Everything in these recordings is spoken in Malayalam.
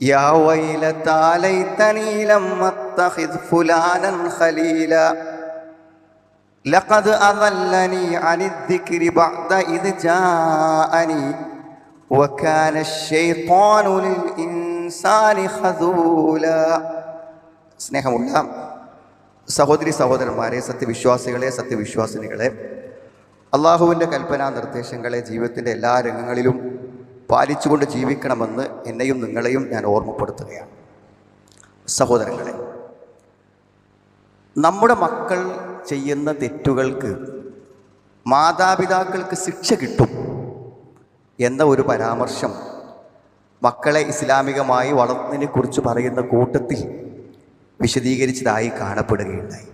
يا ويلتى ليتني لم اتخذ فلانا خليلا لقد اضلني عن الذكر بعد اذ جاءني وكان الشيطان للانسان خذولا സ്നേഹമുള്ള സഹോദരി സഹോദരന്മാരെ സത്യവിശ്വാസികളെ സത്യവിശ്വാസിനികളെ അള്ളാഹുവിൻ്റെ കൽപ്പനാ നിർദ്ദേശങ്ങളെ ജീവിതത്തിൻ്റെ എല്ലാ രംഗങ്ങളിലും പാലിച്ചുകൊണ്ട് ജീവിക്കണമെന്ന് എന്നെയും നിങ്ങളെയും ഞാൻ ഓർമ്മപ്പെടുത്തുകയാണ്. സഹോദരങ്ങളെ നമ്മുടെ മക്കൾ ചെയ്യുന്ന തെറ്റുകൾക്ക് മാതാപിതാക്കൾക്ക് ശിക്ഷ കിട്ടും എന്ന ഒരു പരാമർശം മക്കളെ ഇസ്ലാമികമായി വളർന്നതിനെ കുറിച്ച് പറയുന്ന കൂട്ടത്തിൽ വിശദീകരിച്ചതായി കാണപ്പെടുകയുണ്ടായി.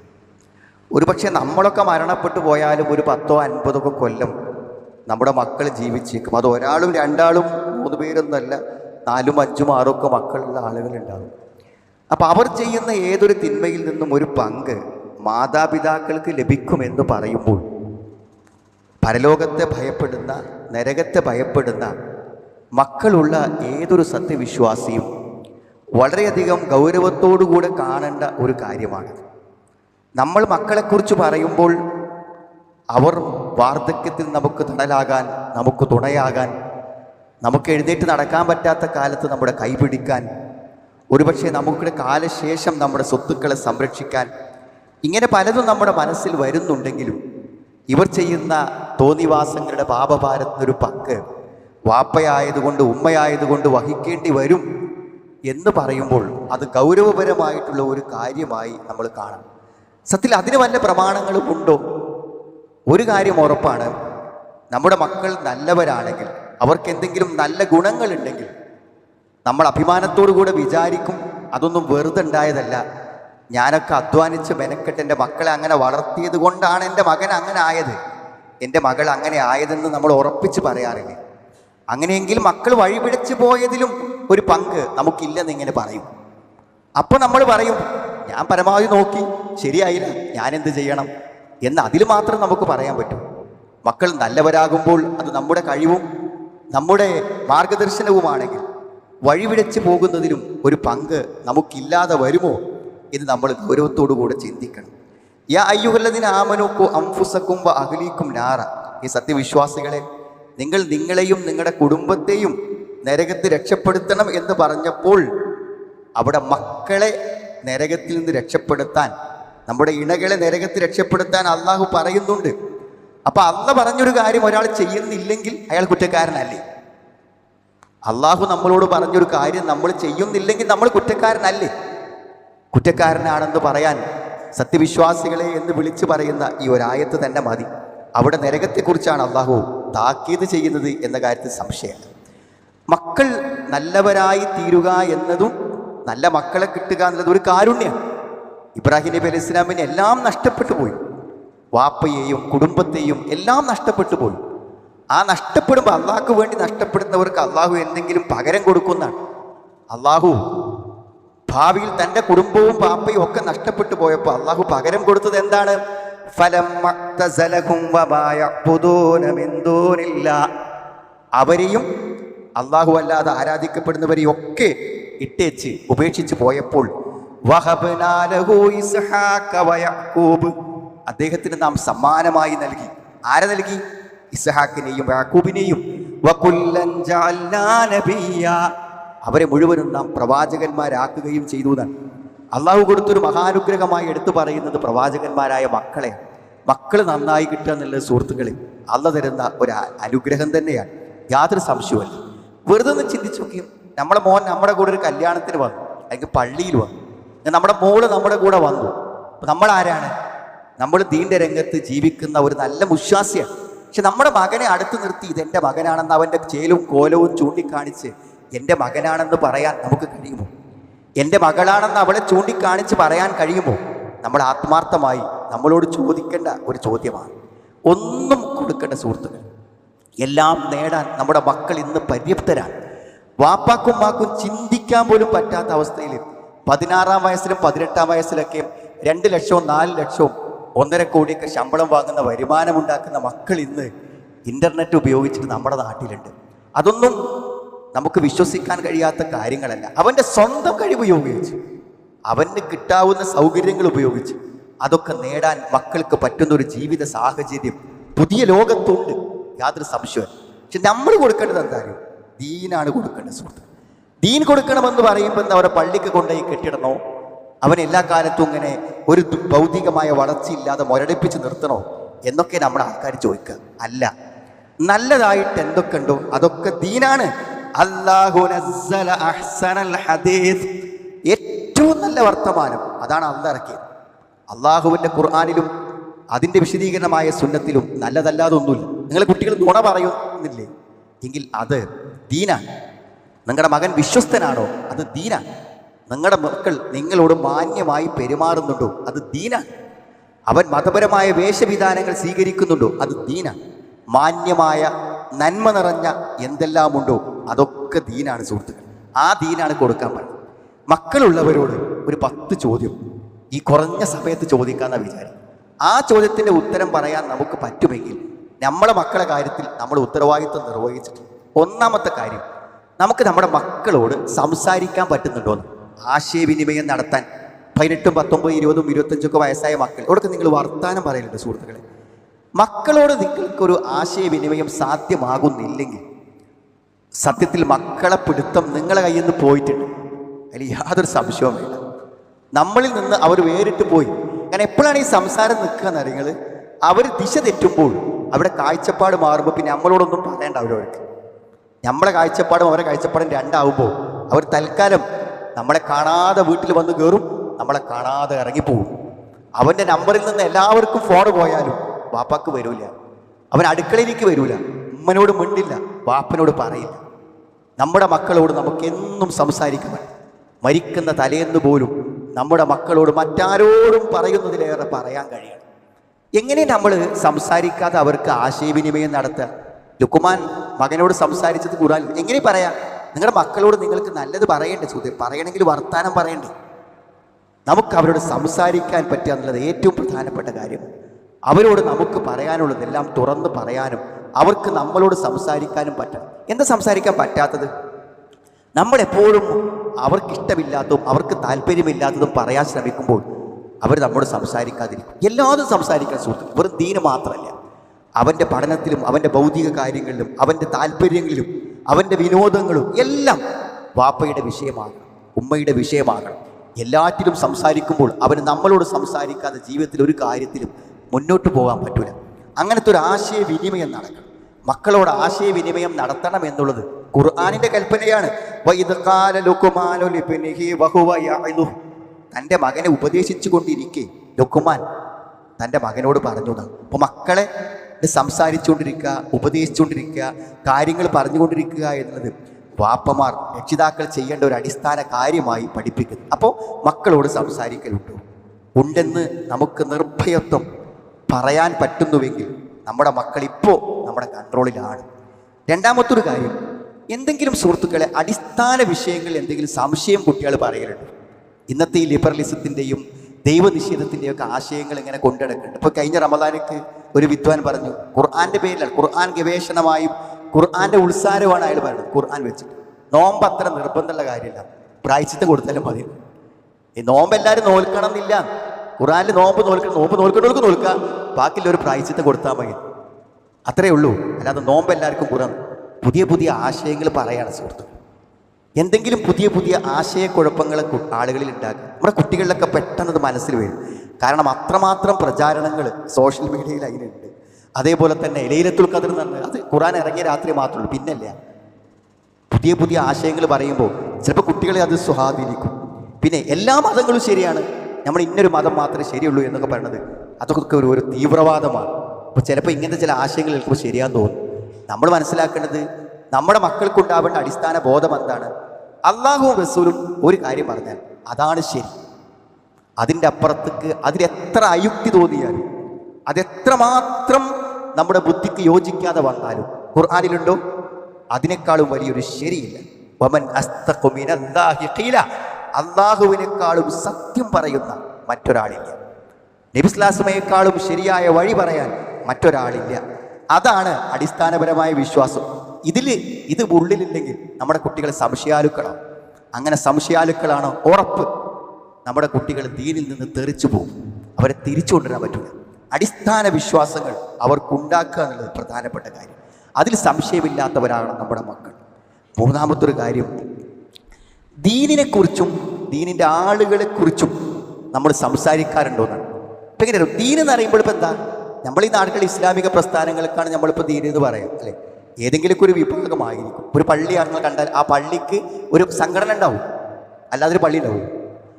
ഒരുപക്ഷെ നമ്മളൊക്കെ മരണപ്പെട്ടു പോയാലും ഒരു പത്തോ അൻപതൊക്കെ കൊല്ലം നമ്മുടെ മക്കൾ ജീവിച്ചേക്കും. അത് ഒരാളും രണ്ടാളും മൂന്ന് പേരൊന്നല്ല നാലും അഞ്ചും ആറും ഒക്കെ മക്കളുള്ള ആളുകളുണ്ടാകും അപ്പം അവർ ചെയ്യുന്ന ഏതൊരു തിന്മയിൽ നിന്നും ഒരു പങ്ക് മാതാപിതാക്കൾക്ക് ലഭിക്കുമെന്ന് പറയുമ്പോൾ പരലോകത്തെ ഭയപ്പെടുന്ന നരകത്തെ ഭയപ്പെടുന്ന മക്കളുള്ള ഏതൊരു സത്യവിശ്വാസിയും വളരെയധികം ഗൗരവത്തോടുകൂടെ കാണേണ്ട ഒരു കാര്യമാണ് നമ്മൾ മക്കളെക്കുറിച്ച് പറയുമ്പോൾ അവർ വാർദ്ധക്യത്തിൽ നമുക്ക് തണലാകാൻ നമുക്ക് തുണയാകാൻ നമുക്ക് എഴുന്നേറ്റ് നടക്കാൻ പറ്റാത്ത കാലത്ത് നമ്മുടെ കൈപിടിക്കാൻ ഒരുപക്ഷെ നമുക്കിടെ കാലശേഷം നമ്മുടെ സ്വത്തുക്കളെ സംരക്ഷിക്കാൻ ഇങ്ങനെ പലതും നമ്മുടെ മനസ്സിൽ വരുന്നുണ്ടെങ്കിലും ഇവർ ചെയ്യുന്ന തോന്നിവാസങ്ങളുടെ പാപഭാരത്തിനൊരു പങ്ക് വാപ്പയായതുകൊണ്ട് ഉമ്മയായതുകൊണ്ട് വഹിക്കേണ്ടി വരും എന്ന് പറയുമ്പോൾ അത് ഗൗരവപരമായിട്ടുള്ള ഒരു കാര്യമായി നമ്മൾ കാണാം. സത്യത്തിൽ അതിന് വല്ല പ്രമാണങ്ങളും ഉണ്ടോ? ഒരു കാര്യം ഉറപ്പാണ്. നമ്മുടെ മക്കൾ നല്ലവരാണെങ്കിൽ അവർക്ക് എന്തെങ്കിലും നല്ല ഗുണങ്ങളുണ്ടെങ്കിൽ നമ്മൾ അഭിമാനത്തോടു കൂടെ വിചാരിക്കും അതൊന്നും വെറുതെ ഉണ്ടായതല്ല. ഞാനൊക്കെ അധ്വാനിച്ച് മെനക്കെട്ട് എന്റെ മക്കളെ അങ്ങനെ വളർത്തിയത് കൊണ്ടാണ് എന്റെ മകൻ അങ്ങനെ ആയത്. എന്റെ മകൾ അങ്ങനെ ആയതെന്ന് നമ്മൾ ഉറപ്പിച്ച് പറയാറില്ല. അങ്ങനെയെങ്കിൽ മക്കൾ വഴിപിഴച്ചു പോയതിലും ഒരു പങ്ക് നമുക്കില്ലെന്ന് ഇങ്ങനെ പറയും. അപ്പോൾ നമ്മൾ പറയും ഞാൻ പരമാവധി നോക്കി ശരിയായില്ല ഞാനെന്ത് ചെയ്യണം? എന്ന് അതിൽ മാത്രം നമുക്ക് പറയാൻ പറ്റും. മക്കൾ നല്ലവരാകുമ്പോൾ അത് നമ്മുടെ കഴിവും നമ്മുടെ മാർഗദർശനവുമാണെങ്കിൽ വഴിവിടച്ച് പോകുന്നതിനും ഒരു പങ്ക് നമുക്കില്ലാതെ വരുമോ എന്ന് നമ്മൾ ഗൗരവത്തോടു കൂടെ ചിന്തിക്കണം. യാ അയ്യുഹല്ലതിന് ആമനോക്കോ അംഫുസക്കും വ അഹ്ലീക്കും നാറ. ഈ സത്യവിശ്വാസികളെ നിങ്ങൾ നിങ്ങളെയും നിങ്ങളുടെ കുടുംബത്തെയും നരകത്ത് രക്ഷപ്പെടുത്തണം എന്ന് പറഞ്ഞപ്പോൾ അവിടെ മക്കളെ നരകത്തിൽ നിന്ന് രക്ഷപ്പെടുത്താൻ നമ്മുടെ ഇണകളെ നരകത്തിൽ രക്ഷപ്പെടുത്താൻ അള്ളാഹു പറയുന്നുണ്ട്. അപ്പൊ അള്ള പറഞ്ഞൊരു കാര്യം ഒരാൾ ചെയ്യുന്നില്ലെങ്കിൽ അയാൾ കുറ്റക്കാരനല്ലേ? അള്ളാഹു നമ്മളോട് പറഞ്ഞൊരു കാര്യം നമ്മൾ ചെയ്യുന്നില്ലെങ്കിൽ നമ്മൾ കുറ്റക്കാരനല്ലേ? കുറ്റക്കാരനാണെന്ന് പറയാൻ സത്യവിശ്വാസികളെ എന്ന് വിളിച്ചു പറയുന്ന ഈ ഒരായത്ത് തന്നെ മതി. അവിടെ നരകത്തെക്കുറിച്ചാണ് അള്ളാഹു താക്കീത് ചെയ്യുന്നത് എന്ന കാര്യത്തിൽ സംശയമില്ല. മക്കൾ നല്ലവരായി തീരുക എന്നതും നല്ല മക്കളെ കിട്ടുക എന്നുള്ളത് ഒരു കാരുണ്യമാണ് ഇബ്രാഹിം നബി അലൈഹി ഇസ്ലാമിന് എല്ലാം നഷ്ടപ്പെട്ടു പോയി. വാപ്പയെയും കുടുംബത്തെയും എല്ലാം നഷ്ടപ്പെട്ടു പോയി. ആ നഷ്ടപ്പെടുമ്പോൾ അള്ളാഹ്ക്ക് വേണ്ടി നഷ്ടപ്പെടുന്നവർക്ക് അള്ളാഹു എന്തെങ്കിലും പകരം കൊടുക്കുന്നതാണ്. അള്ളാഹു ഭാവിയിൽ തന്റെ കുടുംബവും പാപ്പയും ഒക്കെ നഷ്ടപ്പെട്ടു പോയപ്പോൾ അള്ളാഹു പകരം കൊടുത്തത് എന്താണ്? ഫലം. അവരെയും അള്ളാഹു അല്ലാതെ ആരാധിക്കപ്പെടുന്നവരെയും ഒക്കെ ഇട്ടേച്ച് ഉപേക്ഷിച്ച് പോയപ്പോൾ അദ്ദേഹത്തിന് നാം സമ്മാനമായി നൽകി. ആരെ നൽകി? ഇസ്ഹാക്കിനെയും യാക്കൂബിനെയും. അവരെ മുഴുവനും നാം പ്രവാചകന്മാരാക്കുകയും ചെയ്തു എന്നാണ് അള്ളാഹു കൊടുത്തൊരു മഹാനുഗ്രഹമായി എടുത്തു പറയുന്നത് പ്രവാചകന്മാരായ മക്കളെ. മക്കൾ നന്നായി കിട്ടുക എന്നുള്ള സുഹൃത്തുക്കളെ അള്ള തരുന്ന ഒരു അനുഗ്രഹം തന്നെയാണ്. യാതൊരു സംശയമല്ല വെറുതെ ഒന്ന് ചിന്തിച്ചു നോക്കിയും. നമ്മളെ മോൻ നമ്മുടെ കൂടെ ഒരു കല്യാണത്തിന് വന്നു. അല്ലെങ്കിൽ പള്ളിയിൽ വന്നു. നമ്മുടെ മോൾ നമ്മുടെ കൂടെ വന്നു. നമ്മൾ ആരാണ്? നമ്മൾ ദീന്റെ രംഗത്ത് ജീവിക്കുന്ന ഒരു നല്ല വിശ്വാസിയാണ് പക്ഷെ നമ്മുടെ മകനെ അടുത്ത് നിർത്തി ഇതെന്റെ മകനാണെന്ന് അവന്റെ ചേലും കോലവും ചൂണ്ടിക്കാണിച്ച് എന്റെ മകനാണെന്ന് പറയാൻ നമുക്ക് കഴിയുമോ? എന്റെ മകളാണെന്ന് അവളെ ചൂണ്ടിക്കാണിച്ച് പറയാൻ കഴിയുമോ? നമ്മൾ ആത്മാർത്ഥമായി നമ്മളോട് ചോദിക്കേണ്ട ഒരു ചോദ്യമാണ്. ഒന്നും കൊടുക്കേണ്ട സുഹൃത്തുക്കൾ എല്ലാം നേടാൻ നമ്മുടെ മക്കൾ ഇന്ന് പര്യാപ്തരാണ്. വാപ്പാക്കും മാക്കും ചിന്തിക്കാൻ പോലും പറ്റാത്ത അവസ്ഥയിൽ പതിനാറാം വയസ്സിലും പതിനെട്ടാം വയസ്സിലൊക്കെ രണ്ട് ലക്ഷവും നാല് ലക്ഷവും ഒന്നര കോടിയൊക്കെ ശമ്പളം വാങ്ങുന്ന വരുമാനമുണ്ടാക്കുന്ന മക്കൾ ഇന്ന് ഇന്റർനെറ്റ് ഉപയോഗിച്ചിട്ട് നമ്മുടെ നാട്ടിലുണ്ട്. അതൊന്നും നമുക്ക് വിശ്വസിക്കാൻ കഴിയാത്ത കാര്യങ്ങളല്ല. അവന്റെ സ്വന്തം കഴിവ് ഉപയോഗിച്ച് അവന് കിട്ടാവുന്ന സൗകര്യങ്ങൾ ഉപയോഗിച്ച് അതൊക്കെ നേടാൻ മക്കൾക്ക് പറ്റുന്ന ഒരു ജീവിത സാഹചര്യം പുതിയ ലോകത്തുണ്ട്. യാതൊരു സംശയമല്ല പക്ഷെ നമ്മൾ കൊടുക്കേണ്ടത് എന്തായാലും ദീനാണ് കൊടുക്കേണ്ടത് സുഹൃത്ത് ദീൻ കൊടുക്കണമെന്ന് പറയുമ്പോൾ അവരെ പള്ളിക്ക് കൊണ്ടുപോയി കെട്ടിടണോ? അവൻ കാലത്തും ഇങ്ങനെ ഒരു ഭൗതികമായ വളർച്ചയില്ലാതെ മുരടിപ്പിച്ച് നിർത്തണോ? എന്നൊക്കെ നമ്മുടെ ആൾക്കാർ ചോദിക്കുക. അല്ല. നല്ലതായിട്ട് എന്തൊക്കെ ഉണ്ടോ? അതൊക്കെ ദീനാണ്. ഏറ്റവും നല്ല വർത്തമാനം. അതാണ് അല്ല ഇറക്കിയത്. അള്ളാഹുവിന്റെ ഖുർആാനിലും അതിന്റെ വിശദീകരണമായ സുന്നത്തിലും നല്ലതല്ലാതൊന്നുമില്ല നിങ്ങൾ കുട്ടികൾ നുണ പറയുന്നില്ലേ എങ്കിൽ അത് ദീനാണ്. നിങ്ങളുടെ മകൻ വിശ്വസ്തനാണോ? അത് ദീന. നിങ്ങളുടെ മക്കൾ നിങ്ങളോട് മാന്യമായി പെരുമാറുന്നുണ്ടോ? അത് ദീന. അവൻ മതപരമായ വേഷവിധാനങ്ങൾ സ്വീകരിക്കുന്നുണ്ടോ? അത് ദീന. മാന്യമായ നന്മ നിറഞ്ഞ എന്തെല്ലാമുണ്ടോ? അതൊക്കെ ദീനാണ് സുഹൃത്തുക്കൾ. ആ ദീനാണ് കൊടുക്കാൻ പറ്റുന്നത് മക്കളുള്ളവരോട് ഒരു പത്ത് ചോദ്യം. ഈ കുറഞ്ഞ സമയത്ത് ചോദിക്കാന്ന വിചാരം. ആ ചോദ്യത്തിന്റെ ഉത്തരം പറയാൻ നമുക്ക് പറ്റുമെങ്കിൽ നമ്മളെ മക്കളെ കാര്യത്തിൽ നമ്മൾ ഉത്തരവാദിത്വം നിർവഹിച്ചിട്ടുണ്ട്. ഒന്നാമത്തെ കാര്യം നമുക്ക് നമ്മുടെ മക്കളോട് സംസാരിക്കാൻ പറ്റുന്നുണ്ടോ ആശയവിനിമയം നടത്താൻ പതിനെട്ടും പത്തൊമ്പതും ഇരുപതും ഇരുപത്തഞ്ചൊക്കെ വയസ്സായ മക്കൾ. ഇവിടെയൊക്കെ നിങ്ങൾ വർത്താനം പറയലുണ്ട് സുഹൃത്തുക്കളെ. മക്കളോട് നിങ്ങൾക്കൊരു ആശയവിനിമയം സാധ്യമാകുന്നില്ലെങ്കിൽ സത്യത്തിൽ മക്കളെ പിടുത്തം നിങ്ങളെ കയ്യിൽ നിന്ന് പോയിട്ടുണ്ട്. അതിൽ യാതൊരു സംശയവും വേണ്ട. നമ്മളിൽ നിന്ന് അവർ വേറിട്ട് പോയി. കാരണം എപ്പോഴാണ് ഈ സംസാരം നിൽക്കുക എന്നറിയങ്ങൾ അവർ ദിശ തെറ്റുമ്പോൾ അവിടെ കാഴ്ചപ്പാട് മാറുമ്പോൾ പിന്നെ നമ്മളോടൊന്നും പറയണ്ട അവരവർക്ക് നമ്മളെ കാഴ്ചപ്പാടും അവരെ കാഴ്ചപ്പാടും രണ്ടാവുമ്പോൾ അവർ തൽക്കാലം നമ്മളെ കാണാതെ വീട്ടിൽ വന്ന് കയറും നമ്മളെ കാണാതെ ഇറങ്ങിപ്പോവും. അവന്റെ നമ്പറിൽ നിന്ന് എല്ലാവർക്കും ഫോൺ പോയാലും വാപ്പാക്ക് വരൂല. അവൻ അടുക്കളയിലേക്ക് വരൂല. ഉമ്മനോട് മിണ്ടില്ല വാപ്പനോട് പറയില്ല. നമ്മുടെ മക്കളോട് നമുക്ക് എന്നും സംസാരിക്കണം മരിക്കുന്ന തലേന്ന് പോലും നമ്മുടെ മക്കളോട് മറ്റാരോടും പറയുന്നതിലേറെ പറയാൻ കഴിയണം. എങ്ങനെ നമ്മൾ സംസാരിക്കാതെ അവർക്ക് ആശയവിനിമയം നടത്തുക? ലുക്കുമാൻ മകനോട് സംസാരിച്ചത് കൂടാൻ എങ്ങനെ പറയാം? നിങ്ങളുടെ മക്കളോട് നിങ്ങൾക്ക് നല്ലത് പറയണ്ടേ? സുഹൃത്തെ പറയണമെങ്കിൽ വർത്താനം പറയണ്ടേ? നമുക്ക് അവരോട് സംസാരിക്കാൻ പറ്റുക എന്നുള്ളത് ഏറ്റവും പ്രധാനപ്പെട്ട കാര്യം. അവരോട് നമുക്ക് പറയാനുള്ളതെല്ലാം തുറന്ന് പറയാനും അവർക്ക് നമ്മളോട് സംസാരിക്കാനും പറ്റണം. എന്താ സംസാരിക്കാൻ പറ്റാത്തത്? നമ്മളെപ്പോഴും അവർക്കിഷ്ടമില്ലാത്തതും അവർക്ക് താല്പര്യമില്ലാത്തതും പറയാൻ ശ്രമിക്കുമ്പോൾ അവർ നമ്മോട് സംസാരിക്കാതിരിക്കും. എല്ലാതും സംസാരിക്കാൻ സുഹൃത്തു വെറും ദീന മാത്രമല്ല. അവന്റെ പഠനത്തിലും അവന്റെ ഭൗതിക കാര്യങ്ങളിലും അവന്റെ താല്പര്യങ്ങളിലും അവന്റെ വിനോദങ്ങളും എല്ലാം വാപ്പയുടെ വിഷയമാകണം ഉമ്മയുടെ വിഷയമാകണം. എല്ലാറ്റിലും സംസാരിക്കുമ്പോൾ അവന് നമ്മളോട് സംസാരിക്കാതെ ജീവിതത്തിൽ ഒരു കാര്യത്തിലും മുന്നോട്ട് പോകാൻ പറ്റില്ല അങ്ങനത്തെ ഒരു ആശയവിനിമയം നടക്കണം. മക്കളോട് ആശയവിനിമയം നടത്തണം എന്നുള്ളത് ഖുർആാനിന്റെ കൽപ്പനയാണ്. തന്റെ മകനെ ഉപദേശിച്ചു കൊണ്ടിരിക്കെ ലുക്കുമാൻ തന്റെ മകനോട് പറഞ്ഞു അപ്പോൾ മക്കളെ സംസാരിച്ചുകൊണ്ടിരിക്കുക ഉപദേശിച്ചുകൊണ്ടിരിക്കുക കാര്യങ്ങൾ പറഞ്ഞുകൊണ്ടിരിക്കുക എന്നുള്ളത് വാപ്പമാർ രക്ഷിതാക്കൾ ചെയ്യേണ്ട ഒരു അടിസ്ഥാന കാര്യമായി പഠിപ്പിക്കുന്നു. അപ്പോൾ മക്കളോട് സംസാരിക്കലുണ്ടോ? ഉണ്ടെന്ന് നമുക്ക് നിർഭയത്വം പറയാൻ പറ്റുന്നുവെങ്കിൽ നമ്മുടെ മക്കൾ ഇപ്പോൾ നമ്മുടെ കൺട്രോളിലാണ്. രണ്ടാമത്തൊരു കാര്യം എന്തെങ്കിലും സുഹൃത്തുക്കളെ അടിസ്ഥാന വിഷയങ്ങളിൽ എന്തെങ്കിലും സംശയം കുട്ടികൾ പറയലുണ്ട്? ഇന്നത്തെ ഈ ലിബറലിസത്തിന്റെയും ദൈവനിഷേധത്തിന്റെയും ഒക്കെ ആശയങ്ങൾ ഇങ്ങനെ കൊണ്ടുനടക്കുന്നുണ്ട്. ഇപ്പോൾ കഴിഞ്ഞ റമദാനക്ക് ഒരു വിദ്വാൻ പറഞ്ഞു ഖുർആാന്റെ പേരിലാണ് ഖുർആൻ ഗവേഷണമായും ഖുർആാന്റെ ഉത്സാരമാണ് അയാൾ പറയുന്നത്. ഖുർആൻ വെച്ചിട്ട്. നോമ്പ് അത്ര നിർബന്ധമുള്ള കാര്യമില്ല. പ്രായച്ചിട്ട് കൊടുത്താലും മതി. ഈ നോമ്പ് എല്ലാവരും നോൽക്കണം എന്നില്ല. ഖുറാനിൽ നോമ്പ് നോൽക്കണം നോമ്പ് നോൽക്കണവർക്ക് ബാക്കിയുള്ള ഒരു പ്രായച്ചിട്ട് കൊടുത്താൽ മതി. അത്രേ ഉള്ളൂ. അല്ലാതെ നോമ്പ് എല്ലാവർക്കും ഖുറാൻ പുതിയ പുതിയ ആശയങ്ങൾ പറയാണ് സുഹൃത്തുക്കൾ എന്തെങ്കിലും പുതിയ പുതിയ ആശയക്കുഴപ്പങ്ങൾ ആളുകളിൽ ഉണ്ടാക്കും നമ്മുടെ കുട്ടികളിലൊക്കെ പെട്ടെന്ന് അത് മനസ്സിൽ വരും. കാരണം അത്രമാത്രം പ്രചാരണങ്ങൾ സോഷ്യൽ മീഡിയയിൽ അതിനുണ്ട് അതേപോലെ തന്നെ ലൈലത്തുൽ ഖദർ എന്ന് അത് ഖുറാൻ ഇറങ്ങിയ രാത്രി മാത്രമേ പിന്നല്ല. പുതിയ പുതിയ ആശയങ്ങൾ പറയുമ്പോൾ ചിലപ്പോൾ കുട്ടികളെ അത് സ്വാധീനിക്കും പിന്നെ എല്ലാ മതങ്ങളും ശരിയാണ്. നമ്മൾ ഇന്നൊരു മതം മാത്രമേ ശരിയുള്ളൂ എന്നൊക്കെ പറയുന്നത് അതൊക്കെ ഒരു ഒരു തീവ്രവാദമാണ്. അപ്പോൾ ചിലപ്പോൾ ഇങ്ങനത്തെ ചില ആശയങ്ങൾ കേൾക്കുമ്പോൾ ശരിയാന്ന് തോന്നും. നമ്മൾ മനസ്സിലാക്കേണ്ടത് നമ്മുടെ മക്കൾക്കുണ്ടാവേണ്ട അടിസ്ഥാന ബോധം എന്താണ്? അള്ളാഹു റസൂലും ഒരു കാര്യം പറഞ്ഞാൽ അതാണ് ശരി. അതിന്റെ അപ്പുറത്തേക്ക് അതിലെത്ര അയുക്തി തോന്നിയാലും അതെത്രമാത്രം നമ്മുടെ ബുദ്ധിക്ക് യോജിക്കാതെ വന്നാലും ഖുർആാനിലുണ്ടോ? അതിനേക്കാളും വലിയൊരു ശരിയില്ല. വമൻ. അള്ളാഹുവിനേക്കാളും സത്യം പറയുന്ന മറ്റൊരാളില്ല. നബിസ്ലാസമയേക്കാളും ശരിയായ വഴി പറയാൻ മറ്റൊരാളില്ല. അതാണ് അടിസ്ഥാനപരമായ വിശ്വാസം. ഇതിൽ ഇത് ഉള്ളിലില്ലെങ്കിൽ നമ്മുടെ കുട്ടികൾ സംശയാലുക്കളാണ് അങ്ങനെ സംശയാലുക്കളാണ് ഉറപ്പ് നമ്മുടെ കുട്ടികൾ ദീനിൽ നിന്ന് തെറിച്ചു പോകും. അവരെ തിരിച്ചു കൊണ്ടുവരാൻ പറ്റില്ല അടിസ്ഥാന വിശ്വാസങ്ങൾ അവർക്കുണ്ടാക്കുക എന്നുള്ളത് പ്രധാനപ്പെട്ട കാര്യം. അതിൽ സംശയമില്ലാത്തവരാണ് നമ്മുടെ മക്കൾ. മൂന്നാമത്തൊരു കാര്യം ദീനിനെക്കുറിച്ചും ദീനിന്റെ ആളുകളെക്കുറിച്ചും നമ്മൾ സംസാരിക്കാറുണ്ടോന്നാണ് ഇപ്പം എങ്ങനെയാണ് ദീൻ എന്ന് അറിയുമ്പോൾ ഇപ്പം എന്താ? നമ്മൾ ഈ നാടുകളിൽ ഇസ്ലാമിക പ്രസ്ഥാനങ്ങൾക്കാണ് നമ്മളിപ്പോൾ ദീൻ എന്ന് പറയാം അല്ലേ? ഏതെങ്കിലും ഒരു വിഭാഗമായിരിക്കും. ഒരു പള്ളി ആണെന്ന് കണ്ടാൽ ആ പള്ളിക്ക് ഒരു സംഘടന ഉണ്ടാവും. അല്ലാതെ ഒരു പള്ളി ഉണ്ടാവും.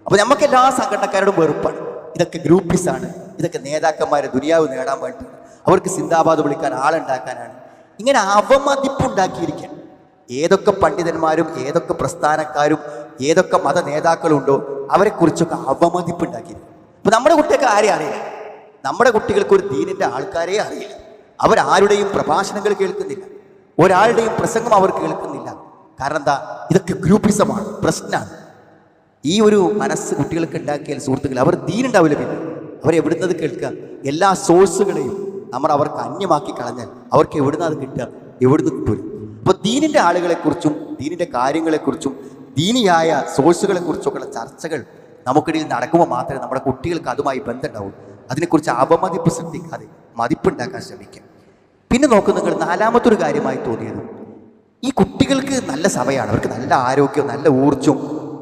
അപ്പോൾ നമുക്ക് എല്ലാ സംഘടനക്കാരോടും വെറുപ്പാണ്. ഇതൊക്കെ ഗ്രൂപ്പിസാണ് ഇതൊക്കെ നേതാക്കന്മാരെ ദുനിയാവ് നേടാൻ വേണ്ടി അവർക്ക് സിന്ദാബാദ് വിളിക്കാൻ ആളുണ്ടാക്കാനാണ്. ഇങ്ങനെ അവമതിപ്പുണ്ടാക്കിയിരിക്കാൻ ഏതൊക്കെ പണ്ഡിതന്മാരും ഏതൊക്കെ പ്രസ്ഥാനക്കാരും ഏതൊക്കെ മത നേതാക്കളുണ്ടോ അവരെക്കുറിച്ചൊക്കെ അവമതിപ്പുണ്ടാക്കിയിരിക്കും അപ്പൊ നമ്മുടെ കുട്ടികൾക്ക് ആരെയും അറിയില്ല? നമ്മുടെ കുട്ടികൾക്ക് ഒരു ദീനിന്റെ ആൾക്കാരെ അറിയില്ല. അവരാരുടെയും പ്രഭാഷണങ്ങൾ കേൾക്കുന്നില്ല. ഒരാളുടെയും പ്രസംഗം അവർ കേൾക്കുന്നില്ല. കാരണം എന്താ? ഇതൊക്കെ ഗ്രൂപ്പിസമാണ് പ്രശ്നമാണ് ഈ ഒരു മനസ്സ് കുട്ടികൾക്ക് ഉണ്ടാക്കിയാൽ സുഹൃത്തുക്കൾ അവർ ദീനുണ്ടാവില്ല പിന്നെ. അവരെവിടുന്നത് കേൾക്കുക? എല്ലാ സോഴ്സുകളെയും നമ്മൾ അവർക്ക് അന്യമാക്കി കളഞ്ഞാൽ അവർക്ക് എവിടുന്ന് അത് കിട്ടുക? എവിടുന്ന് കിട്ടൂല. അപ്പോൾ ദീനിന്റെ ആളുകളെക്കുറിച്ചും ദീനിന്റെ കാര്യങ്ങളെക്കുറിച്ചും ദീനിയായ സോഴ്സുകളെക്കുറിച്ചൊക്കെയുള്ള ചർച്ചകൾ നമുക്കിടയിൽ നടക്കുമ്പോൾ മാത്രമേ നമ്മുടെ കുട്ടികൾക്ക് അതുമായി ബന്ധമുണ്ടാവൂ. അതിനെക്കുറിച്ച് അപമതിപ്പ് ശ്രദ്ധിക്കാതെ മതിപ്പുണ്ടാക്കാൻ ശ്രമിക്കാം. പിന്നെ നോക്കൂ നിങ്ങൾ നാലാമത്തൊരു കാര്യമായി തോന്നിയത്. ഈ കുട്ടികൾക്ക് നല്ല സമയമാണ്. അവർക്ക് നല്ല ആരോഗ്യവും നല്ല ഊർജവും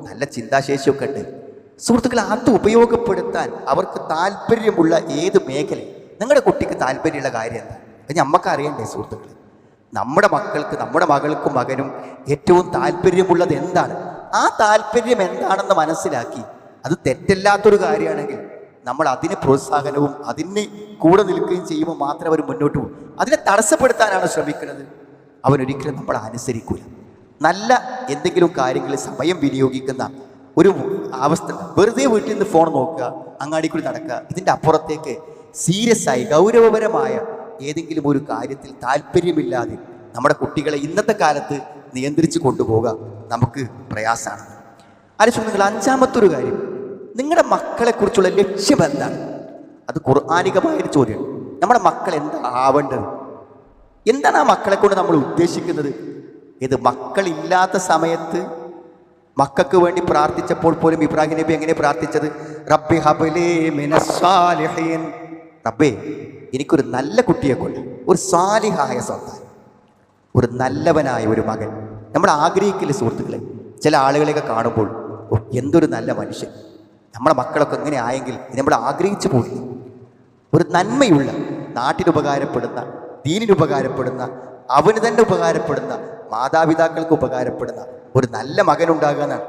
നല്ല ചിന്താശേഷിയൊക്കെ ഉണ്ട്. സുഹൃത്തുക്കൾ അത് ഉപയോഗപ്പെടുത്താൻ അവർക്ക് താല്പര്യമുള്ള ഏത് മേഖല നിങ്ങളുടെ കുട്ടിക്ക് താല്പര്യമുള്ള കാര്യം എന്താ? അത് നമുക്ക് അറിയണ്ടേ സുഹൃത്തുക്കളെ? നമ്മുടെ മക്കൾക്ക് നമ്മുടെ മകൾക്കും മകനും ഏറ്റവും താല്പര്യമുള്ളത് എന്താണ്? ആ താല്പര്യം എന്താണെന്ന് മനസ്സിലാക്കി അത് തെറ്റല്ലാത്തൊരു കാര്യമാണെങ്കിൽ നമ്മൾ അതിന് പ്രോത്സാഹനവും അതിന് കൂടെ നിൽക്കുകയും ചെയ്യുമ്പോൾ മാത്രമേ അവർ മുന്നോട്ട് പോകും. അതിനെ തടസ്സപ്പെടുത്താനാണ് ശ്രമിക്കുന്നത്. അവനൊരിക്കലും നമ്മൾ അനുസരിക്കൂല. നല്ല എന്തെങ്കിലും കാര്യങ്ങളിൽ സമയം വിനിയോഗിക്കുന്ന ഒരു അവസ്ഥ വെറുതെ വീട്ടിൽ നിന്ന് ഫോൺ നോക്കുക അങ്ങാടി കൂടി നടക്കുക ഇതിന്റെ അപ്പുറത്തേക്ക് സീരിയസ് ആയി ഗൗരവപരമായ ഏതെങ്കിലും ഒരു കാര്യത്തിൽ താല്പര്യമില്ലാതെ നമ്മുടെ കുട്ടികളെ ഇന്നത്തെ കാലത്ത് നിയന്ത്രിച്ച് കൊണ്ടുപോകുക നമുക്ക് പ്രയാസമാണ്. ആലോചിച്ചു നിങ്ങൾ അഞ്ചാമത്തെ ഒരു കാര്യം. നിങ്ങളുടെ മക്കളെക്കുറിച്ചുള്ള ലക്ഷ്യം എന്താണ്? അത് ഖുർആാനികമായൊരു ചോദ്യമാണ് നമ്മുടെ മക്കൾ എന്താ ആവേണ്ടത് എന്താണ് ആ മക്കളെ കൊണ്ട് നമ്മൾ ഉദ്ദേശിക്കുന്നത്? ഇത് മക്കളില്ലാത്ത സമയത്ത് മക്കൾക്ക് വേണ്ടി പ്രാർത്ഥിച്ചപ്പോൾ പോലും ഇബ്രാഹിം നബി എങ്ങനെ പ്രാർത്ഥിച്ചത്? റബ്ബി ഹബലേ റബ്ബേ എനിക്കൊരു നല്ല കുട്ടിയെ കൊണ്ട് ഒരു സാലിഹായ സ്വന്തം ഒരു നല്ലവനായ ഒരു മകൻ. നമ്മൾ ആഗ്രഹിക്കില്ല സുഹൃത്തുക്കളെ? ചില ആളുകളെയൊക്കെ കാണുമ്പോൾ എന്തൊരു നല്ല മനുഷ്യൻ. നമ്മുടെ മക്കളൊക്കെ ഇങ്ങനെ ആയെങ്കിൽ നമ്മൾ ആഗ്രഹിച്ചു പോയി. ഒരു നന്മയുള്ള നാട്ടിനുപകാരപ്പെടുന്ന ദീനിനുപകാരപ്പെടുന്ന അവന് തന്നെ ഉപകാരപ്പെടുന്ന മാതാപിതാക്കൾക്ക് ഉപകാരപ്പെടുന്ന ഒരു നല്ല മകൻ ഉണ്ടാകാനാണ്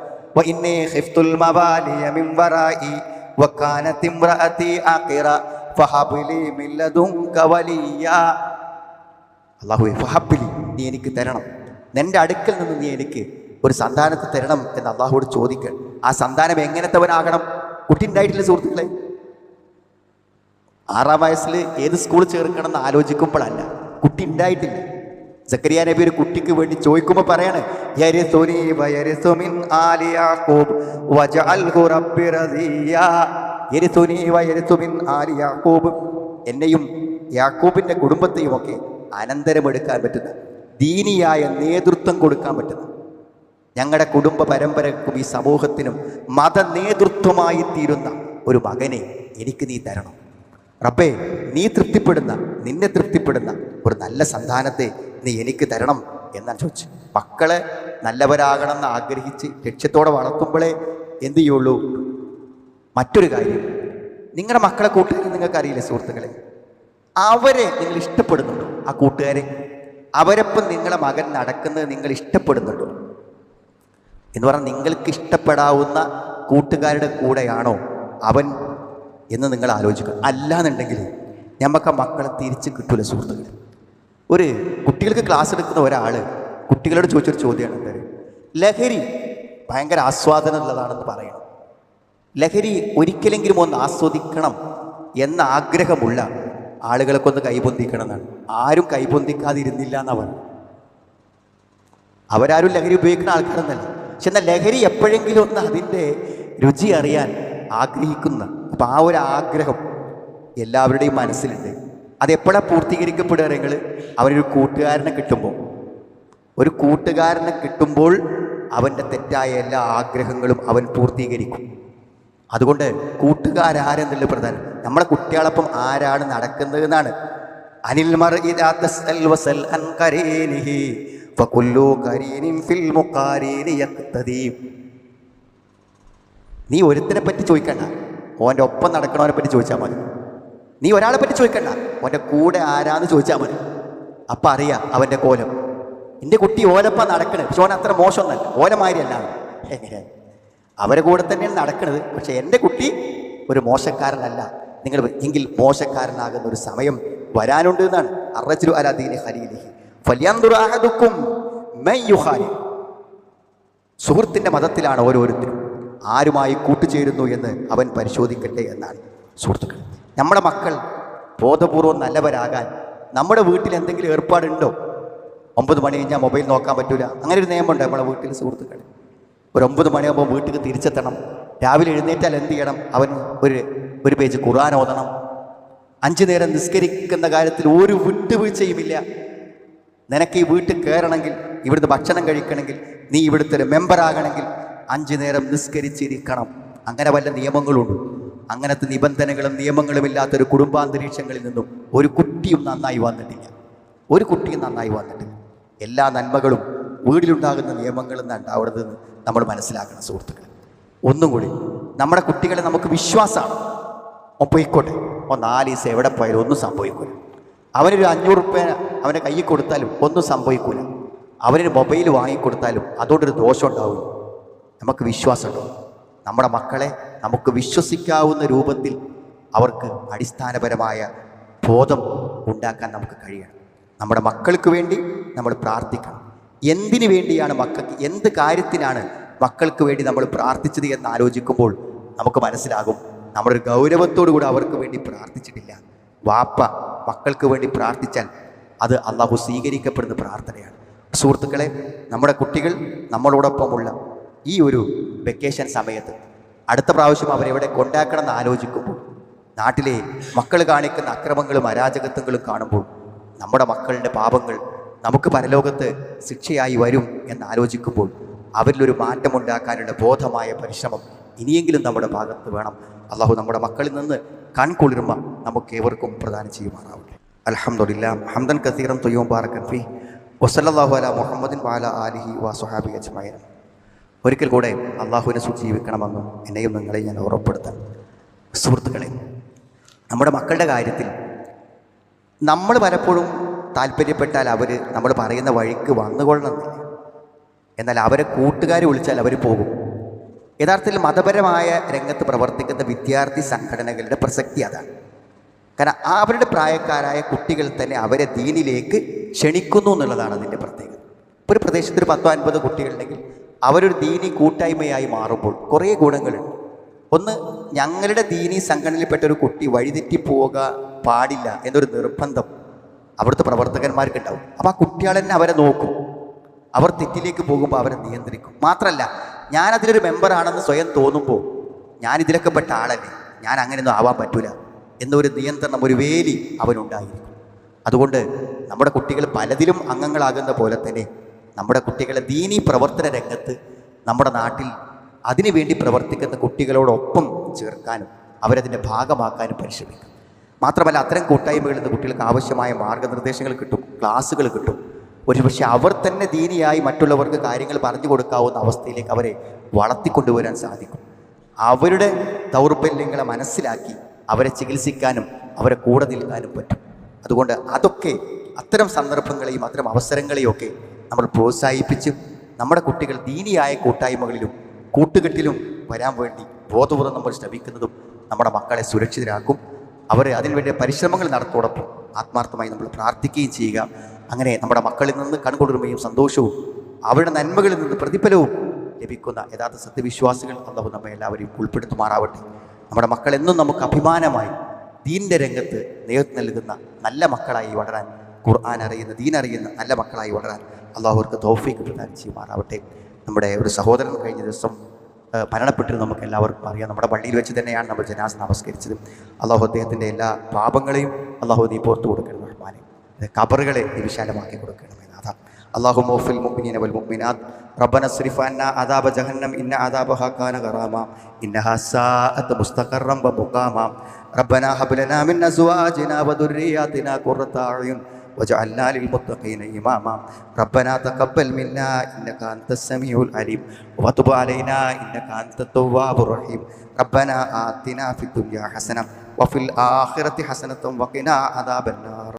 നീ എനിക്ക് തരണം. നിന്റെ അടുക്കൽ നിന്ന് നീ എനിക്ക് ഒരു സന്താനത്തെ തരണം എന്ന് അള്ളാഹുവോട് ചോദിക്കണം ആ സന്താനം എങ്ങനത്തെവനാകണം? കുട്ടി ഉണ്ടായിട്ടില്ല സുഹൃത്തുക്കളെ. ആറാം വയസ്സിൽ ഏത് സ്കൂളിൽ ചേർക്കണം എന്ന് ആലോചിക്കുമ്പോഴല്ല കുട്ടി ഉണ്ടായിട്ടില്ല. സക്കരിയ നബി ഒരു കുട്ടിക്ക് വേണ്ടി ചോദിക്കുമ്പോൾ പറയാണ് എന്നെയും യാക്കൂബിന്റെ കുടുംബത്തെയും ഒക്കെ അനന്തരമെടുക്കാൻ പറ്റുന്ന ദീനിയായ നേതൃത്വം കൊടുക്കാൻ പറ്റുന്ന ഞങ്ങളുടെ കുടുംബ പരമ്പരക്കും ഈ സമൂഹത്തിനും മത നേതൃത്വമായി തീരുന്ന ഒരു മകനെ എനിക്ക് നീ തരണം. റബ്ബേ നീ തൃപ്തിപ്പെടുന്ന നിന്നെ തൃപ്തിപ്പെടുന്ന ഒരു നല്ല സന്താനത്തെ നീ എനിക്ക് തരണം എന്നാണ് ചോദിച്ചു മക്കളെ നല്ലവരാകണം എന്ന് ആഗ്രഹിച്ച് ലക്ഷ്യത്തോടെ വളർത്തുമ്പോഴേ എന്തു ചെയ്യുള്ളൂ? മറ്റൊരു കാര്യം നിങ്ങളുടെ മക്കളെ കൂട്ടുകാരെ നിങ്ങൾക്ക് അറിയില്ലേ സുഹൃത്തുക്കളെ? അവരെ നിങ്ങൾ ഇഷ്ടപ്പെടുന്നുണ്ടോ? ആ കൂട്ടുകാരെ? അവരൊപ്പം നിങ്ങളെ മകൻ നടക്കുന്നത് നിങ്ങൾ ഇഷ്ടപ്പെടുന്നുണ്ടോ? എന്ന് പറഞ്ഞാൽ നിങ്ങൾക്ക് ഇഷ്ടപ്പെടാവുന്ന കൂട്ടുകാരുടെ കൂടെയാണോ അവൻ എന്ന് നിങ്ങൾ ആലോചിക്കുക. അല്ലാന്നുണ്ടെങ്കിൽ നമുക്ക് ആ മക്കളെ തിരിച്ച് കിട്ടൂല സുഹൃത്തുക്കൾ ഒരു കുട്ടികൾക്ക് ക്ലാസ് എടുക്കുന്ന ഒരാൾ കുട്ടികളോട് ചോദിച്ചൊരു ചോദ്യമാണ് എന്താ ലഹരി ഭയങ്കര ആസ്വാദനമുള്ളതാണെന്ന് പറയണം. ലഹരി ഒരിക്കലെങ്കിലും ഒന്ന് ആസ്വദിക്കണം എന്ന ആഗ്രഹമുള്ള ആളുകളൊക്കെ ഒന്ന് കൈപൊന്തിക്കണം എന്നാണ്. ആരും കൈപൊന്തിക്കാതിരുന്നില്ല എന്നവർ. അവരാരും ലഹരി ഉപയോഗിക്കുന്ന ആൾക്കാരൊന്നല്ല പക്ഷെ എന്നാൽ ലഹരി എപ്പോഴെങ്കിലും ഒന്ന് അതിന്റെ രുചി അറിയാൻ ആഗ്രഹിക്കുന്ന അപ്പം ആ ഒരു ആഗ്രഹം എല്ലാവരുടെയും മനസ്സിലുണ്ട്. അതെപ്പോഴാണ് പൂർത്തീകരിക്കപ്പെടുക നിങ്ങൾ അവരൊരു കൂട്ടുകാരനെ കിട്ടുമ്പോൾ. ഒരു കൂട്ടുകാരനെ കിട്ടുമ്പോൾ അവന്റെ തെറ്റായ എല്ലാ ആഗ്രഹങ്ങളും അവൻ പൂർത്തീകരിക്കും. അതുകൊണ്ട് കൂട്ടുകാരാരെന്നുള്ള പ്രധാനം? നമ്മുടെ കുട്ടികളൊപ്പം ആരാണ് നടക്കുന്നത് എന്നാണ് അനിൽ മർ നീ ഒരുത്തിനെ പറ്റി ചോദിക്കണ്ട. ഓന്റെ ഒപ്പം നടക്കണവനെ പറ്റി ചോദിച്ചാൽ മതി. നീ ഒരാളെ പറ്റി ചോദിക്കണ്ട. ഓന്റെ കൂടെ ആരാന്ന് ചോദിച്ചാൽ മതി. അപ്പം അറിയാം അവന്റെ കോലം. എന്റെ കുട്ടി ഓലപ്പം നടക്കണേ. പക്ഷെ ഓൻ അത്ര മോശമൊന്നല്ല. ഓലമാരിയല്ല എങ്ങനെ? അവരെ കൂടെ തന്നെയാണ് നടക്കുന്നത് പക്ഷെ എന്റെ കുട്ടി ഒരു മോശക്കാരനല്ല. നിങ്ങൾ എങ്കിൽ മോശക്കാരനാകുന്ന ഒരു സമയം വരാനുണ്ട് എന്നാണ്. അറച്ചിരു അലാദീനെ ഹലീലിഹി ഫലിയന്തുറ അഹദുക്കും മൻ യുഹാരി സുഹൃത്തിന്റെ മതത്തിലാണ് ഓരോരുത്തരും ആരുമായി കൂട്ടുചേരുന്നു എന്ന് അവൻ പരിശോധിക്കട്ടെ എന്നാണ് സുഹൃത്തുക്കൾ. നമ്മുടെ മക്കൾ ബോധപൂർവം നല്ലവരാകാൻ നമ്മുടെ വീട്ടിൽ എന്തെങ്കിലും ഏർപ്പാടുണ്ടോ? ഒമ്പത് മണി കഴിഞ്ഞാൽ മൊബൈൽ നോക്കാൻ പറ്റൂല. അങ്ങനെ ഒരു നിയമമുണ്ട് നമ്മുടെ വീട്ടിൽ സുഹൃത്തുക്കൾ. ഒരു ഒമ്പത് മണിയാകുമ്പോൾ വീട്ടിൽ തിരിച്ചെത്തണം. രാവിലെ എഴുന്നേറ്റാൽ എന്ത് ചെയ്യണം? അവൻ ഒരു ഒരു പേജ് ഖുർആൻ ഓതണം. അഞ്ചു നേരം നിസ്കരിക്കുന്ന കാര്യത്തിൽ ഒരു വിട്ടുവീഴ്ചയുമില്ല. നിനക്ക് ഈ വീട്ടിൽ കയറണമെങ്കിൽ ഇവിടുത്തെ ഭക്ഷണം കഴിക്കണമെങ്കിൽ നീ ഇവിടുത്തെ ഒരു മെമ്പറാകണമെങ്കിൽ അഞ്ചു നേരം നിസ്കരിച്ചിരിക്കണം. അങ്ങനെ വല്ല നിയമങ്ങളുണ്ട്. അങ്ങനത്തെ നിബന്ധനകളും നിയമങ്ങളും ഇല്ലാത്തൊരു കുടുംബാന്തരീക്ഷങ്ങളിൽ നിന്നും ഒരു കുട്ടിയും നന്നായി വന്നിട്ടില്ല. ഒരു കുട്ടിയും നന്നായി വന്നിട്ടില്ല. എല്ലാ നന്മകളും വീടിലുണ്ടാകുന്ന നിയമങ്ങളും ഉണ്ടാവുന്നതെന്ന് നമ്മൾ മനസ്സിലാക്കണം സുഹൃത്തുക്കൾ ഒന്നും കൂടി നമ്മുടെ കുട്ടികളെ നമുക്ക് വിശ്വാസമാണ്. ഒപ്പം പോയിക്കോട്ടെ. നാല് ദിവസം എവിടെ പോയാലും ഒന്നും സംഭവിക്കില്ല അവനൊരു അഞ്ഞൂറ് റുപ്യ അവന്റെ കയ്യിൽ കൊടുത്താലും ഒന്നും സംഭവിക്കില്ല അവനൊരു മൊബൈൽ വാങ്ങിക്കൊടുത്താലും അതുകൊണ്ടൊരു ദോഷം ഉണ്ടാവില്ല നമുക്ക് വിശ്വാസമുണ്ടോ. നമ്മുടെ മക്കളെ നമുക്ക് വിശ്വസിക്കാവുന്ന രൂപത്തിൽ അവർക്ക് അടിസ്ഥാനപരമായ ബോധം ഉണ്ടാക്കാൻ നമുക്ക് കഴിയണം. നമ്മുടെ മക്കൾക്ക് വേണ്ടി നമ്മൾ പ്രാർത്ഥിക്കണം. എന്തിനു വേണ്ടിയാണ് മക്കൾക്ക് എന്ത് കാര്യത്തിനാണ് മക്കൾക്ക് വേണ്ടി നമ്മൾ പ്രാർത്ഥിച്ചത് എന്ന് ആലോചിക്കുമ്പോൾ നമുക്ക് മനസ്സിലാകും. നമ്മളൊരു ഗൗരവത്തോടു കൂടി അവർക്ക് വേണ്ടി പ്രാർത്ഥിച്ചിട്ടില്ല. വാപ്പ മക്കൾക്ക് വേണ്ടി പ്രാർത്ഥിച്ചാൽ അത് അള്ളാഹു സ്വീകരിക്കപ്പെടുന്ന പ്രാർത്ഥനയാണ്. സുഹൃത്തുക്കളെ നമ്മുടെ കുട്ടികൾ നമ്മളോടൊപ്പമുള്ള ഈ ഒരു വെക്കേഷൻ സമയത്ത് അടുത്ത പ്രാവശ്യം അവരെവിടെ കൊണ്ടാക്കണം എന്ന് ആലോചിക്കുമ്പോൾ നാട്ടിലെ മക്കൾ കാണിക്കുന്ന അക്രമങ്ങളും അരാജകത്വങ്ങളും കാണുമ്പോൾ നമ്മുടെ മക്കളുടെ പാപങ്ങൾ നമുക്ക് പരലോകത്ത് ശിക്ഷയായി വരും എന്ന് ആലോചിക്കുമ്പോൾ അവരിലൊരു മാറ്റമുണ്ടാക്കാനുള്ള ബോധമായ പരിശ്രമം ഇനിയെങ്കിലും നമ്മുടെ ഭാഗത്ത് വേണം. അള്ളാഹു നമ്മുടെ മക്കളിൽ നിന്ന് കൺകുളിർമ നമുക്ക് ഏവർക്കും പ്രദാനം ചെയ്യുമാറാവട്ടെ. അലഹമുല്ല ഹംദൻ കസീറം തൊയ്യോം ബാറക്കൻ ഫി. അല മുഹമ്മദിൻ വാല ആലിഹി വാസുഹാബി അജ്മായ ഒരിക്കൽ കൂടെ അള്ളാഹുവിനെ സുജീവിക്കണമെന്നും ജീവിക്കണമെന്നും എന്നെയും നിങ്ങളെ ഞാൻ ഉറപ്പെടുത്താം സുഹൃത്തുക്കളെ നമ്മുടെ മക്കളുടെ കാര്യത്തിൽ നമ്മൾ പലപ്പോഴും താല്പര്യപ്പെട്ടാൽ അവർ നമ്മൾ പറയുന്ന വഴിക്ക് വന്നുകൊള്ളണമെന്നില്ല. എന്നാൽ അവരെ കൂട്ടുകാർ വിളിച്ചാൽ അവർ പോകും. യഥാർത്ഥത്തിൽ മതപരമായ രംഗത്ത് പ്രവർത്തിക്കുന്ന വിദ്യാർത്ഥി സംഘടനകളുടെ പ്രസക്തി അതാണ്. കാരണം അവരുടെ പ്രായക്കാരായ കുട്ടികൾ തന്നെ അവരെ ദീനിലേക്ക് ക്ഷണിക്കുന്നു എന്നുള്ളതാണ് അതിന്റെ പ്രത്യേകത. ഒരു പ്രദേശത്ത് ഒരു പത്തോ അൻപത് കുട്ടികളുണ്ടെങ്കിൽ അവരൊരു ദീനി കൂട്ടായ്മയായി മാറുമ്പോൾ കുറേ ഗുണങ്ങളുണ്ട്. ഒന്ന് ഞങ്ങളുടെ ദീനി സംഘടനയിൽപ്പെട്ട ഒരു കുട്ടി വഴിതെറ്റി പോവുക പാടില്ല എന്നൊരു നിർബന്ധം അവിടുത്തെ പ്രവർത്തകന്മാർക്കുണ്ടാവും. അപ്പോൾ ആ കുട്ടികൾ തന്നെ അവരെ നോക്കും. അവർ തെറ്റിലേക്ക് പോകുമ്പോൾ അവരെ നിയന്ത്രിക്കും. മാത്രമല്ല ഞാൻ അതിലൊരു മെമ്പറാണെന്ന് സ്വയം തോന്നുമ്പോൾ ഞാൻ ഇതിലൊക്കെ പെട്ട ആളല്ലേ? ഞാൻ അങ്ങനെയൊന്നും ആവാൻ പറ്റൂല. എന്നൊരു നിയന്ത്രണം ഒരു വേലി അവനുണ്ടായിരിക്കും. അതുകൊണ്ട് നമ്മുടെ കുട്ടികൾ പലതിലും അംഗങ്ങളാകുന്ന പോലെ തന്നെ നമ്മുടെ കുട്ടികളെ ദീനീ പ്രവർത്തന രംഗത്ത് നമ്മുടെ നാട്ടിൽ അതിനുവേണ്ടി പ്രവർത്തിക്കുന്ന കുട്ടികളോടൊപ്പം ചേർക്കാനും അവരതിന്റെ ഭാഗമാക്കാനും പരിശ്രമിക്കും. മാത്രമല്ല അത്തരം കൂട്ടായ്മകളിൽ നിന്ന് കുട്ടികൾക്ക് ആവശ്യമായ മാർഗനിർദ്ദേശങ്ങൾ കിട്ടും ക്ലാസ്സുകൾ കിട്ടും. ഒരുപക്ഷെ അവർ തന്നെ ദീനിയായി മറ്റുള്ളവർക്ക് കാര്യങ്ങൾ പറഞ്ഞു കൊടുക്കാവുന്ന അവസ്ഥയിലേക്ക് അവരെ വളർത്തിക്കൊണ്ടുവരാൻ സാധിക്കും. അവരുടെ ദൗർബല്യങ്ങളെ മനസ്സിലാക്കി അവരെ ചികിത്സിക്കാനും അവരെ കൂടെ നിൽക്കാനും പറ്റും. അതുകൊണ്ട് അതൊക്കെ അത്തരം സന്ദർഭങ്ങളെയും അത്തരം അവസരങ്ങളെയും ഒക്കെ നമ്മൾ പ്രോത്സാഹിപ്പിച്ച് നമ്മുടെ കുട്ടികൾ ദീനിയായ കൂട്ടായ്മകളിലും കൂട്ടുകെട്ടിലും വരാൻ വേണ്ടി ബോധപൂർവം നമ്മൾ ശ്രമിക്കുന്നതും നമ്മുടെ മക്കളെ സുരക്ഷിതരാക്കും. അവരെ അതിനുവേണ്ടി പരിശ്രമങ്ങൾ നടത്തോടൊപ്പം ആത്മാർത്ഥമായി നമ്മൾ പ്രാർത്ഥിക്കുകയും ചെയ്യുക. അങ്ങനെ നമ്മുടെ മക്കളിൽ നിന്ന് കൺകുളിർമയും സന്തോഷവും അവരുടെ നന്മകളിൽ നിന്ന് പ്രതിഫലവും ലഭിക്കുന്ന യഥാർത്ഥ സത്യവിശ്വാസികൾ അള്ളാഹു നമ്മെ എല്ലാവരെയും ഉൾപ്പെടുത്തുമാറാവട്ടെ. നമ്മുടെ മക്കൾ എന്നും നമുക്ക് അഭിമാനമായി ദീന്റെ രംഗത്ത് നേതൃത്വം നൽകുന്ന നല്ല മക്കളായി വളരാൻ ഖുർആൻ അറിയുന്ന ദീൻ അറിയുന്ന നല്ല മക്കളായി വളരാൻ അള്ളാഹുവർക്ക് തോഫീക്ക് പ്രദാനം ചെയ്യുമാറാവട്ടെ. നമ്മുടെ ഒരു സഹോദരൻ കഴിഞ്ഞ ദിവസം മരണപ്പെട്ടിരുന്നു നമുക്ക് എല്ലാവർക്കും അറിയാം. നമ്മുടെ പള്ളിയിൽ വെച്ച് തന്നെയാണ് നമ്മൾ ജനാസ് നമസ്കരിച്ചത്. അള്ളാഹു അദ്ദേഹത്തിന്റെ എല്ലാ പാപങ്ങളെയും അള്ളാഹു നീ പുറത്തു ഇത് കബറുകളെ നീ വിശാലമാക്കി കൊടുക്കണമേ നാഥ اللهم اغفر للمؤمنين والمؤمنات ربنا اصرف عنا عذاب جهنم إن عذابها كان غراما إنها ساءت مستقرا ومقاما ربنا هب لنا من أزواجنا وذرياتنا قرة أعين وجعلنا للمتقين إماما ربنا تقبل منا إنك أنت السميع العليم وتب علينا إنك أنت التواب الرحيم ربنا آتنا في الدنيا حسنة وفي الآخرة حسنة وقنا عذاب النار